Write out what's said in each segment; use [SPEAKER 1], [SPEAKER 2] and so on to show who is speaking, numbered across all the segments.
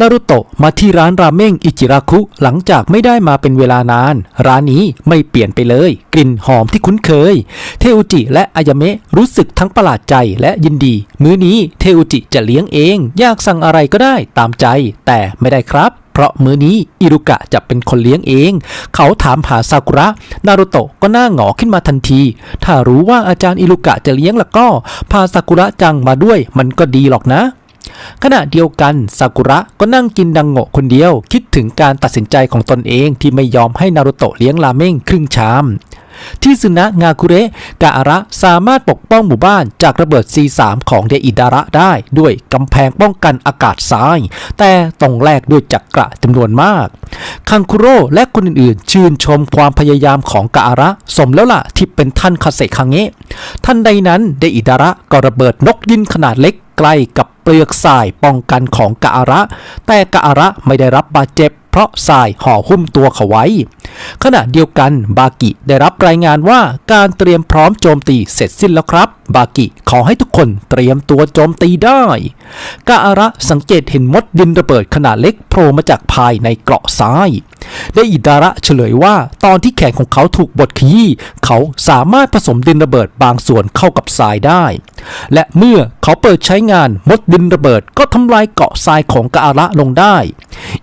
[SPEAKER 1] นารุโตะมาที่ร้านราเมงอิจิราคุหลังจากไม่ได้มาเป็นเวลานาน ร้านนี้ไม่เปลี่ยนไปเลย กลิ่นหอมที่คุ้นเคย เทอุจิและอายาเมะรู้สึกทั้งประหลาดใจและยินดี มื้อนี้เทอุจิจะเลี้ยงเอง อยากสั่งอะไรก็ได้ตามใจ แต่ไม่ได้ครับเพราะมื้อนี้อิรุกะจะเป็นคนเลี้ยงเอง เขาถามหาซากุระ นารุโตะก็หน้าหงอขึ้นมาทันที ถ้ารู้ว่าอาจารย์อิรุกะจะเลี้ยงแล้วก็ พาซากุระจังมาด้วยมันก็ดีหรอกนะ ขณะเดียวกันซากุระก็นั่งกินดังโงะคนเดียว คิดถึงการตัดสินใจของตนเองที่ไม่ยอมให้นารุโตะเลี้ยงราเม่งครึ่งชามที่ซึนะงาคุเระกาอาระสามารถปกป้องหมู่บ้านจากระเบิด C3 ของเดอิดาระได้ด้วยกำแพงป้องกันอากาศทราย แต่ต้องแลกด้วยจักระจำนวนมาก คังคุโร่และคนอื่นๆ ชื่นชมความพยายามของกาอาระสมแล้วล่ะที่เป็นท่านคาเซคังเงะทันใดนั้นเดอิดาระก็ระเบิดนกดินขนาดเล็ก ใกล้กับเปลือกทรายป้องกันของกาอาระ แต่กาอาระไม่ได้รับบาดเจ็บเพราะทรายห่อหุ้มตัวเขาไว้ ขณะเดียวกันบากิได้รับรายงานว่าการเตรียมพร้อมโจมตีเสร็จสิ้นแล้วครับ บากิขอให้ทุกคนเตรียมตัวโจมตีได้ กาอาระสังเกตเห็นมดดินระเบิดขนาดเล็กโผล่มาจากภายในเกราะทราย ได้อิดาระเฉลยว่า ตอนที่แขนของเขาถูกบดขยี้เขาสามารถผสมดินระเบิดบางส่วนเข้ากับทรายได้ และเมื่อเขาเปิดใช้งานมดดินระเบิดก็ทำลายเกาะทรายของกาอาระลงได้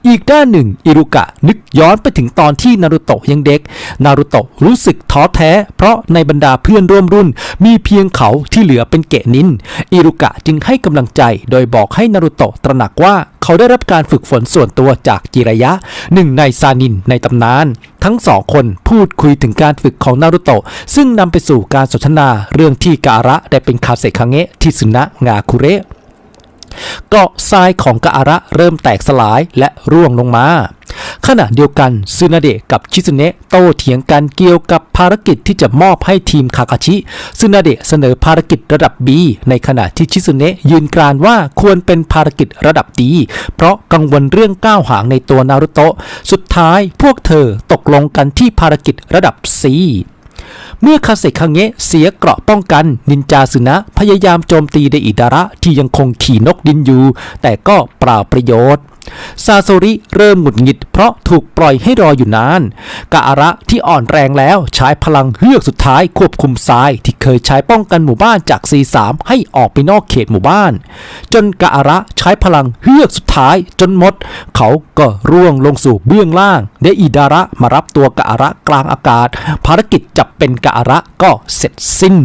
[SPEAKER 1] อีกด้านหนึ่งอิรุกะนึกย้อนไปถึงตอนที่นารุโตะยังเด็ก นารุโตะรู้สึกท้อแท้ เพราะในบรรดาเพื่อนร่วมรุ่น มีเพียงเขาที่เหลือเป็นเกะนินอิรุกะจึงให้กำลังใจโดยบอกให้นารุโตะตระหนักว่า เขาได้รับการฝึกฝนส่วนตัวจากจิระยะหนึ่งในซานินในตำนาน ทั้งสองคนพูดคุยถึงการฝึกของนารุโตะซึ่งนำไปสู่การสนทนาเรื่องที่กาอาระได้เป็นคาเซคังเงะที่สุนะงาคุเระ เกาะทรายของกาอาระเริ่มแตกสลายและร่วงลงมา ขณะเดียวกันซึนาเดะกับชิซุเนะโต้เถียงกันเกี่ยวกับภารกิจที่จะมอบให้ทีมคาคาชิซึนาเดะเสนอภารกิจระดับ B ในขณะที่ชิซุเนะยืนกรานว่าควรเป็นภารกิจระดับดี เพราะกังวลเรื่องก้าวหางในตัวนารุโตะสุดท้ายพวกเธอตกลงกันที่ภารกิจระดับ C เมื่อคาเซคังเงะเสียเกราะป้องกัน นินจาสึนะพยายามโจมตีเดอิดาระที่ยังคงขี่นกดินอยู่ แต่ก็เปล่าประโยชน์ ซาโซริเริ่มหงุดหงิดเพราะถูกปล่อยให้รออยู่นาน กาอาระที่อ่อนแรงแล้วใช้พลังเฮือกสุดท้ายควบคุมทรายที่เคยใช้ป้องกันหมู่บ้านจาก C3 ให้ออกไปนอกเขตหมู่บ้าน จนกาอาระใช้พลังเฮือกสุดท้ายจนหมด เขาก็ร่วงลงสู่เบื้องล่างเดอิดาระมารับตัวกาอาระกลางอากาศ ภารกิจจับเป็นกาอาระก็เสร็จสิ้น